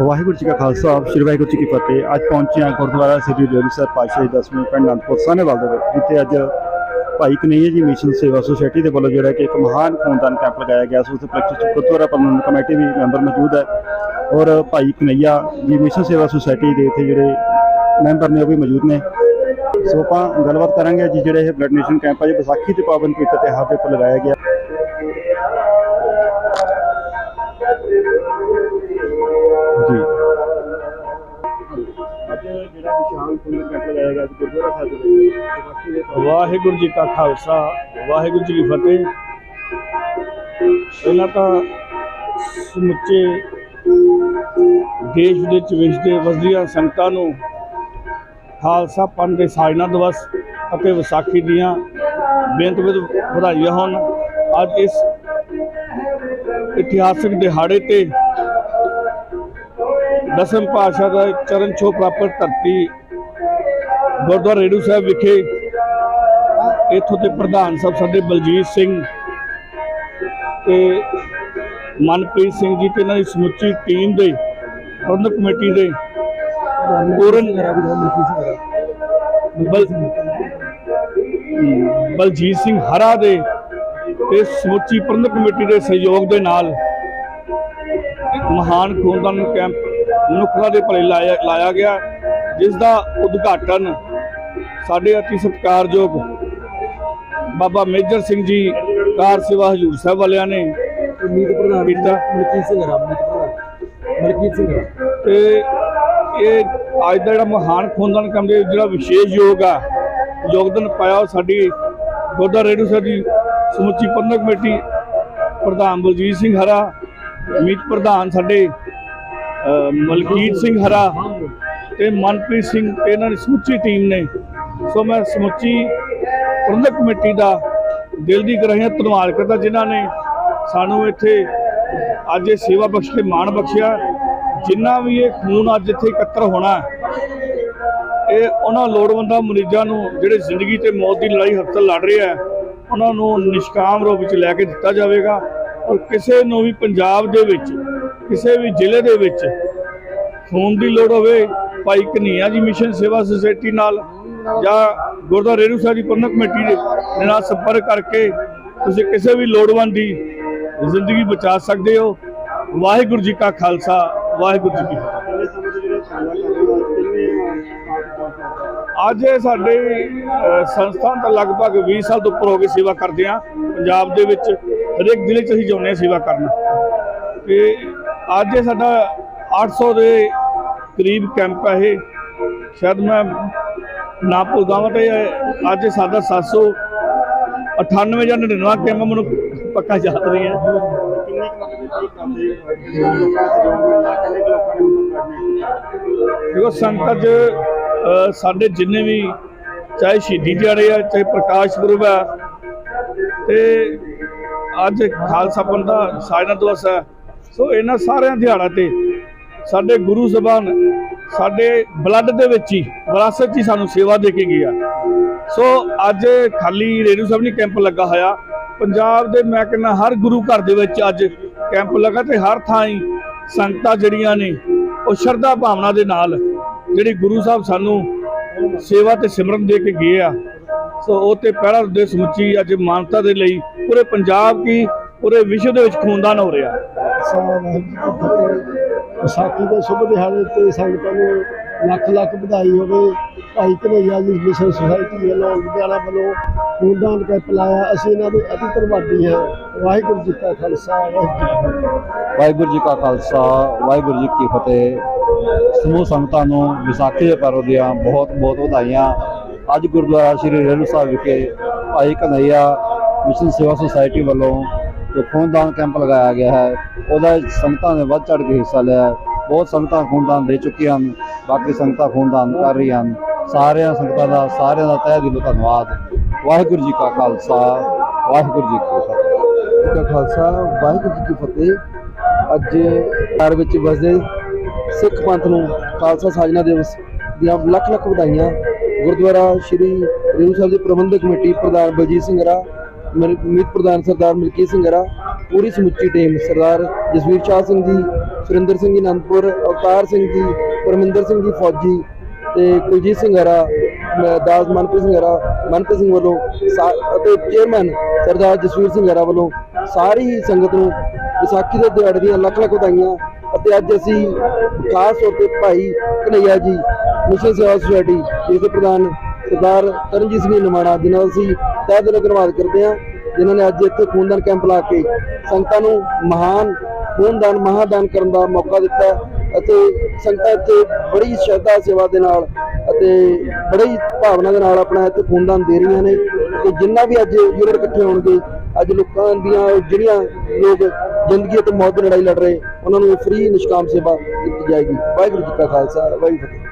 ਵਾਹਿਗੁਰੂ ਜੀ ਕਾ ਖਾਲਸਾ, ਸ੍ਰੀ ਵਾਹਿਗੁਰੂ ਜੀ ਕੀ ਫਤਿਹ। ਅੱਜ ਪਹੁੰਚੇ ਹਾਂ ਗੁਰਦੁਆਰਾ ਸ੍ਰੀ ਰੇਰੂ ਸਾਹਿਬ ਪਾਤਸ਼ਾਹੀ ਦਸਵੇਂ ਪਿੰਡ ਅਨੰਦਪੁਰ ਸਾਹਨੇਵਾਲ ਦੇ ਵਿੱਚ, ਜਿੱਥੇ ਅੱਜ ਭਾਈ ਕਨਈਆ ਜੀ ਮਿਸ਼ਨ ਸੇਵਾ ਸੁਸਾਇਟੀ ਦੇ ਵੱਲੋਂ ਜਿਹੜਾ ਕਿ ਇੱਕ ਮਹਾਨ ਖੂਨਦਾਨ ਕੈਂਪ ਲਗਾਇਆ ਗਿਆ ਸੀ, ਉਸ ਉਪਲਕਸ਼ ਚ ਗੁਰਦੁਆਰਾ ਪ੍ਰਬੰਧਕ ਕਮੇਟੀ ਵੀ ਮੈਂਬਰ ਮੌਜੂਦ ਹੈ। ਔਰ ਭਾਈ ਕਨਈਆ ਜੀ ਮਿਸ਼ਨ ਸੇਵਾ ਸੁਸਾਇਟੀ ਦੇ ਇੱਥੇ ਜਿਹੜੇ ਮੈਂਬਰ ਨੇ, ਉਹ ਵੀ ਮੌਜੂਦ ਨੇ। ਸੋ ਆਪਾਂ ਗੱਲਬਾਤ ਕਰਾਂਗੇ ਜੀ ਜਿਹੜੇ ਇਹ ਬਲੱਡ ਡੋਨੇਸ਼ਨ ਕੈਂਪ ਹੈ ਜੀ ਵਿਸਾਖੀ ਦੇ ਪਾਵਨ ਪਵਿੱਤਰ ਤਿਉਹਾਰ ਦੇ ਉੱਪਰ ਲਗਾਇਆ ਗਿਆ। ਅੱਜ ਜਿਹੜਾ ਵਿਸ਼ਾਲ ਖੂਨ ਕੈਂਪ ਲਗਾਇਆ ਗਿਆ ਗੁਰਦੁਆਰਾ ਸਾਹਿਬ ਦੇ ਵਾਹਿਗੁਰੂ ਜੀ ਕਾ ਖਾਲਸਾ, ਵਾਹਿਗੁਰੂ ਜੀ ਕੀ ਫਤਿਹ। ਇਹਨਾਂ ਤਾਂ ਸਮੁੱਚੇ ਦੇਸ਼ ਵਿਦੇਸ਼ ਵਿਸਦੇ ਵਸਦੀਆਂ ਸੰਗਤਾਂ ਨੂੰ ਖਾਲਸਾ ਪੰਥ ਦੇ ਸਾਜਨਾ ਦਿਵਸ ਅਤੇ ਵਿਸਾਖੀ ਦੀਆਂ ਬੇਨਤ ਵਧਾਈਆਂ ਹੋਣ। ਅੱਜ ਇਸ ਇਤਿਹਾਸਿਕ ਦਿਹਾੜੇ ਤੇ ਦਸਮ ਪਾਤਸ਼ਾਹ ਦਾ ਚਰਨ ਛੋਹ ਪ੍ਰਾਪਤ ਧਰਤੀ ਗੁਰਦੁਆਰਾ ਰੇੜੂ ਸਾਹਿਬ ਵਿਖੇ। ਇੱਥੋਂ ਦੇ ਪ੍ਰਧਾਨ ਸਾਹਿਬ ਸਾਡੇ ਬਲਜੀਤ ਸਿੰਘ ਤੇ ਮਨਪ੍ਰੀਤ ਸਿੰਘ ਜੀ ਤੇ ਇਹਨਾਂ ਦੀ ਸਮੁੱਚੀ ਟੀਮ ਦੇ, ਪ੍ਰਬੰਧਕ ਕਮੇਟੀ ਦੇ ਪੂਰਨ ਬਲਜੀਤ ਸਿੰਘ ਹਰਾ ਦੇ ਤੇ ਸਮੁੱਚੀ ਪ੍ਰਬੰਧਕ ਕਮੇਟੀ ਦੇ ਸਹਿਯੋਗ ਦੇ ਨਾਲ ਮਹਾਨ ਖੂਨਦਾਨ ਕੈਂਪ ਮਨੁੱਖਤਾ ਦੇ ਭਲੇ ਲਾਇਆ ਲਾਇਆ ਗਿਆ ਜਿਸ ਦਾ ਉਦਘਾਟਨ ਸਾਡੇ ਅਤੀ ਸਤਿਕਾਰਯੋਗ ਬਾਬਾ ਮੇਜਰ ਸਿੰਘ ਜੀ ਕਾਰ ਸੇਵਾ ਹਜੂਰ ਸਾਹਿਬ ਵਾਲਿਆਂ ਨੇ ਉਮੀਦ ਪ੍ਰਧਾਨ ਕੀਤਾ। ਮਲਕੀਤ ਸਿੰਘ ਰਾਮ ਪ੍ਰਧਾਨ ਮਲਕੀਤ ਸਿੰਘ ਤੇ ਇਹ ਅੱਜ ਦਾ ਜਿਹੜਾ ਮਹਾਨ ਖੂਨਦਾਨ ਕੰਮ ਦੇ ਜਿਹੜਾ ਵਿਸ਼ੇਸ਼ ਯੋਗ ਆ ਯੋਗਦਾਨ ਪਾਇਆ ਸਾਡੀ ਗੁਰਦੁਆਰਾ ਰੇਡੂ ਸਾਹਿਬ ਦੀ ਸਮੁੱਚੀ ਪ੍ਰਬੰਧਕ ਕਮੇਟੀ ਪ੍ਰਧਾਨ ਬਲਜੀਤ ਸਿੰਘ ਹਰਾ ਮੀਤ ਪ੍ਰਧਾਨ ਸਾਡੇ ਮਲਕੀਤ ਸਿੰਘ ਹਰਾ ਤੇ ਮਨਪ੍ਰੀਤ ਸਿੰਘ ਤੇ ਇਹਨਾਂ ਦੀ ਸਮੁੱਚੀ ਟੀਮ ਨੇ। ਸੋ ਮੈਂ ਸਮੁੱਚੀ ਪ੍ਰਬੰਧਕ ਕਮੇਟੀ ਦਾ ਦਿਲ ਦੀ ਗ੍ਰਹਿ ਧੰਨਵਾਦ ਕਰਦਾ, ਜਿਨ੍ਹਾਂ ਨੇ ਸਾਨੂੰ ਇੱਥੇ ਅੱਜ ਇਹ ਸੇਵਾ ਬਖਸ਼ ਕੇ ਮਾਣ ਬਖਸ਼ਿਆ। ਜਿੰਨਾ ਵੀ ਇਹ ਖੂਨ ਅੱਜ ਇੱਥੇ ਇਕੱਤਰ ਹੋਣਾ ਇਹ ਉਹਨਾਂ ਲੋੜਵੰਦਾਂ ਮਰੀਜ਼ਾਂ ਨੂੰ ਜਿਹੜੇ ਜ਼ਿੰਦਗੀ ਤੇ ਮੌਤ ਦੀ ਲੜਾਈ ਹਸਪਤਾਲ ਲੜ ਰਹੇ ਆ ਉਹਨਾਂ ਨੂੰ ਨਿਸ਼ਕਾਮ ਰੂਪ ਵਿੱਚ ਲੈ ਕੇ ਦਿੱਤਾ ਜਾਵੇਗਾ। ਔਰ ਕਿਸੇ ਨੂੰ ਵੀ ਪੰਜਾਬ ਦੇ ਵਿੱਚ ਕਿਸੇ ਵੀ ਜ਼ਿਲ੍ਹੇ ਦੇ ਵਿੱਚ ਖੂਨ ਦੀ ਲੋੜ ਹੋਵੇ, ਭਾਈ ਕਨਈਆ ਜੀ ਮਿਸ਼ਨ ਸੇਵਾ ਸੁਸਾਇਟੀ ਨਾਲ ਜਾਂ ਗੁਰਦੁਆਰਾ ਰੇਰੂ ਸਾਹਿਬ ਦੀ ਪ੍ਰਬੰਧਕ ਕਮੇਟੀ ਦੇ ਨਾਲ ਸੰਪਰਕ ਕਰਕੇ ਤੁਸੀਂ ਕਿਸੇ ਵੀ ਲੋੜਵੰਦ ਦੀ ਜ਼ਿੰਦਗੀ ਬਚਾ ਸਕਦੇ ਹੋ। ਵਾਹਿਗੁਰੂ ਜੀ ਕਾ ਖਾਲਸਾ, ਵਾਹਿਗੁਰੂ ਜੀ ਕੀ ਫਤਿਹ। ਅੱਜ ਸਾਡੇ ਸੰਸਥਾ ਤਾਂ ਲਗਭਗ 20 ਸਾਲ ਤੋਂ ਉੱਪਰ ਹੋ ਗਏ ਸੇਵਾ ਕਰਦੇ ਆ। ਪੰਜਾਬ ਦੇ ਵਿੱਚ ਹਰੇਕ ਜ਼ਿਲ੍ਹੇ 'ਚ ਅਸੀਂ ਜਾਂਦੇ ਹਾਂ ਸੇਵਾ ਕਰਨ। ਤੇ ਅੱਜ ਇਹ ਸਾਡਾ 800 ਦੇ ਕਰੀਬ ਕੈਂਪ ਹੈ ਇਹ। ਸ਼ਾਇਦ ਮੈਂ ਨਾ ਭੁੱਲਦਾ ਤੇ ਇਹ ਅੱਜ ਸਾਡਾ 798 ਜਾਂ 99 ਕੈਂਪ ਮੈਨੂੰ ਪੱਕਾ ਯਾਦ ਨਹੀਂ ਹੈ। ਦੇਖੋ ਸੰਗਤ 'ਚ ਸਾਡੇ ਜਿੰਨੇ ਵੀ ਚਾਹੇ ਸ਼ਹੀਦੀ ਦਿਹਾੜੇ ਆ, ਚਾਹੇ ਪ੍ਰਕਾਸ਼ ਪੁਰਬ ਆ, ਤੇ ਅੱਜ ਖਾਲਸਾ ਪੰਥ ਦਾ ਸਾਜਨਾ ਦਿਵਸ ਹੈ ਸੋ ਇਹਨਾਂ ਸਾਰਿਆਂ ਦਿਹਾੜਾਂ ਤੇ ਸਾਡੇ ਗੁਰੂ ਜ਼ਬਾਨ ਸਾਡੇ ਬਲੱਡ ਦੇ ਵਿੱਚ ਹੀ, ਵਿਰਾਸਤ 'ਚ ਹੀ ਸਾਨੂੰ ਸੇਵਾ ਦੇ ਕੇ ਗਿਆ। ਸੋ ਅੱਜ ਖਾਲੀ ਰੇਡੂ ਸਾਹਿਬ ਨਹੀਂ ਕੈਂਪ ਲੱਗਾ ਹੋਇਆ। ਪੰਜਾਬ ਦੇ ਮੈਂ ਕਹਿੰਦਾ ਹਰ ਗੁਰੂ ਘਰ ਦੇ ਵਿੱਚ ਅੱਜ ਕੈਂਪ ਲੱਗਾ ਤੇ ਹਰ ਥਾਂ ਹੀ ਸੰਗਤਾਂ ਜਿਹੜੀਆਂ ਨੇ, ਉਹ ਸ਼ਰਧਾ ਭਾਵਨਾ ਦੇ ਨਾਲ ਜਿਹੜੀ ਗੁਰੂ ਸਾਹਿਬ ਸਾਨੂੰ ਸੇਵਾ ਤੇ ਸਿਮਰਨ ਦੇ ਕੇ ਗਏ ਆ। ਸੋ ਉਹ ਤੇ ਪਹਿਲਾ ਦੇ ਸਮੁੱਚੀ ਅੱਜ ਮਾਨਤਾ ਦੇ ਲਈ ਪੂਰੇ ਪੰਜਾਬ ਕੀ ਪੂਰੇ ਵਿਸ਼ਵ ਦੇ ਵਿੱਚ ਖੂਨਦਾਨ ਹੋ ਰਿਹਾ। ਵਿਸਾਖੀ ਦੇ ਸ਼ੁਭ ਦਿਹਾੜੇ ਤੇ ਸੰਗਤਾਂ ਨੂੰ ਲੱਖ ਲੱਖ ਵਧਾਈ ਹੋਵੇ। ਭਾਈ ਕਨਈਆ ਜੀ ਮਿਸ਼ਨ ਸੁਸਾਇਟੀ ਵੱਲੋਂ ਲੁਧਿਆਣਾ ਵੱਲੋਂ ਖੂਨਦਾਨ ਕੈਂਪ ਲਾਇਆ ਅਸੀਂ ਇਹਨਾਂ ਦੇ ਅਤੀ ਧੰਨਵਾਦੀ ਹਾਂ। ਵਾਹਿਗੁਰੂ ਜੀ ਕਾ ਖਾਲਸਾ ਵਾਹਿਗੁਰੂ ਜੀ ਕੀ ਫਤਿਹ। ਵਾਹਿਗੁਰੂ ਜੀ ਕਾ ਖਾਲਸਾ ਵਾਹਿਗੁਰੂ ਜੀ ਕੀ ਫਤਿਹ। ਸਮੂਹ ਸੰਗਤਾਂ ਨੂੰ ਵਿਸਾਖੀ ਦੇ ਪਰਵ ਦੀਆਂ ਬਹੁਤ ਬਹੁਤ ਵਧਾਈਆਂ। ਅੱਜ ਗੁਰਦੁਆਰਾ ਸ੍ਰੀ ਰੇਰੂ ਸਾਹਿਬ ਵਿਖੇ ਭਾਈ ਕਨਈਆ ਮਿਸ਼ਨ ਸੇਵਾ ਸੁਸਾਇਟੀ ਵੱਲੋਂ ਜੋ ਖੂਨਦਾਨ ਕੈਂਪ ਲਗਾਇਆ ਗਿਆ ਹੈ। ਉਹਦਾ ਸੰਗਤਾਂ ਨੇ ਵੱਧ ਚੜ ਕੇ ਹਿੱਸਾ ਲਿਆ ਹੈ। ਬਹੁਤ ਸੰਗਤਾਂ ਖੂਨਦਾਨ ਦੇ ਚੁੱਕੀਆਂ ਹਨ। ਬਾਕੀ ਸੰਗਤਾਂ ਖੂਨਦਾਨ ਕਰ ਰਹੀਆਂ ਹਨ। ਸਾਰਿਆਂ ਸੰਗਤਾਂ ਦਾ, ਸਾਰਿਆਂ ਦਾ ਤਹਿ ਦਿਲੋਂ ਧੰਨਵਾਦ। ਵਾਹਿਗੁਰੂ ਜੀ ਕਾ ਖਾਲਸਾ, ਵਾਹਿਗੁਰੂ ਜੀ ਕੀ ਫਤਿਹ। ਕਾ ਖਾਲਸਾ, ਵਾਹਿਗੁਰੂ ਜੀ ਕੀ ਫਤਿਹ। ਅੱਜ ਘਰ ਵਿੱਚ ਵਸਦੇ ਸਿੱਖ ਪੰਥ ਨੂੰ ਖਾਲਸਾ ਸਾਜਨਾ ਦਿਵਸ ਦੀਆਂ ਲੱਖ ਲੱਖ ਵਧਾਈਆਂ। ਗੁਰਦੁਆਰਾ ਸ਼੍ਰੀ ਰੇਰੂ ਸਾਹਿਬ ਦੀ ਪ੍ਰਬੰਧਕ ਕਮੇਟੀ ਪ੍ਰਧਾਨ ਬਲਜੀਤ ਸਿੰਘ ਰਾ ਮੀਤ ਪ੍ਰਧਾਨ ਸਰਦਾਰ ਮਲਕੀਤ ਸਿੰਘ ਰਾ ਪੂਰੀ ਸਮੁੱਚੀ ਟੀਮ, ਸਰਦਾਰ ਜਸਵੀਰ ਸ਼ਾਹ ਸਿੰਘ ਜੀ, ਸੁਰਿੰਦਰ ਸਿੰਘ ਜੀ ਅਨੰਦਪੁਰ, ਅਵਤਾਰ ਸਿੰਘ ਜੀ, ਪਰਮਿੰਦਰ ਸਿੰਘ ਜੀ ਫੌਜੀ ਤੇ ਕੁਲਜੀਤ ਸਿੰਘ ਹਰਾ ਦਾਸ ਮਨਪ੍ਰੀਤ ਸਿੰਘ ਹਰਾ, ਮਨਪ੍ਰੀਤ ਸਿੰਘ ਵੱਲੋਂ ਸਾ- ਅਤੇ ਚੇਅਰਮੈਨ ਸਰਦਾਰ ਜਸਵੀਰ ਸਿੰਘ ਹਰਾ ਵੱਲੋਂ ਸਾਰੀ ਹੀ ਸੰਗਤ ਨੂੰ ਵਿਸਾਖੀ ਦੇ ਦਿਹਾੜੇ ਦੀਆਂ ਲੱਖ ਲੱਖ ਵਧਾਈਆਂ ਅਤੇ ਅੱਜ ਅਸੀਂ ਖਾਸ ਤੌਰ ਤੇ ਭਾਈ ਕਨਈਆ ਜੀ ਮਿਸ਼ਨ ਸੇਵਾ ਸੁਸਾਇਟੀ, ਜਿਸ ਦੇ ਪ੍ਰਧਾਨ ਸਰਦਾਰ ਤਰਨਜੀਤ ਸਿੰਘ ਨਿਮਾਣਾ, ਜਿਨ੍ਹਾਂ ਦਾ ਅਸੀਂ ਤਹਿ ਦਿਲੋਂ ਧੰਨਵਾਦ ਕਰਦੇ ਹਾਂ, ਜਿਨ੍ਹਾਂ ਨੇ ਅੱਜ ਇੱਥੇ ਖੂਨਦਾਨ ਕੈਂਪ ਲਾ ਕੇ ਸੰਗਤਾਂ ਨੂੰ ਮਹਾਨ ਖੂਨਦਾਨ, ਮਹਾਦਾਨ ਕਰਨ ਦਾ ਮੌਕਾ ਦਿੱਤਾ ਅਤੇ ਸੰਗਤਾਂ ਇੱਥੇ ਬੜੀ ਸ਼ਰਧਾ ਸੇਵਾ ਦੇ ਨਾਲ ਅਤੇ ਬੜੀ ਭਾਵਨਾ ਦੇ ਨਾਲ ਆਪਣਾ ਇੱਥੇ ਖੂਨਦਾਨ ਦੇ ਰਹੀਆਂ ਨੇ ਤੇ ਜਿੰਨਾ ਵੀ ਅੱਜ ਯੂਨਿਟ ਇਕੱਠੇ ਹੋਣਗੇ, ਅੱਜ ਲੋਕਾਂ ਦੀਆਂ ਜਿਹੜੀਆਂ ਲੋਕ ਜ਼ਿੰਦਗੀ ਅਤੇ ਮੌਤ ਦੀ ਲੜਾਈ ਲੜ ਰਹੇ, ਉਹਨਾਂ ਨੂੰ ਫ੍ਰੀ ਨਿਸ਼ਕਾਮ ਸੇਵਾ ਕੀਤੀ ਜਾਏਗੀ। ਵਾਹਿਗੁਰੂ ਜੀ ਕਾ ਖਾਲਸਾ, ਵਾਹਿਗੁਰੂ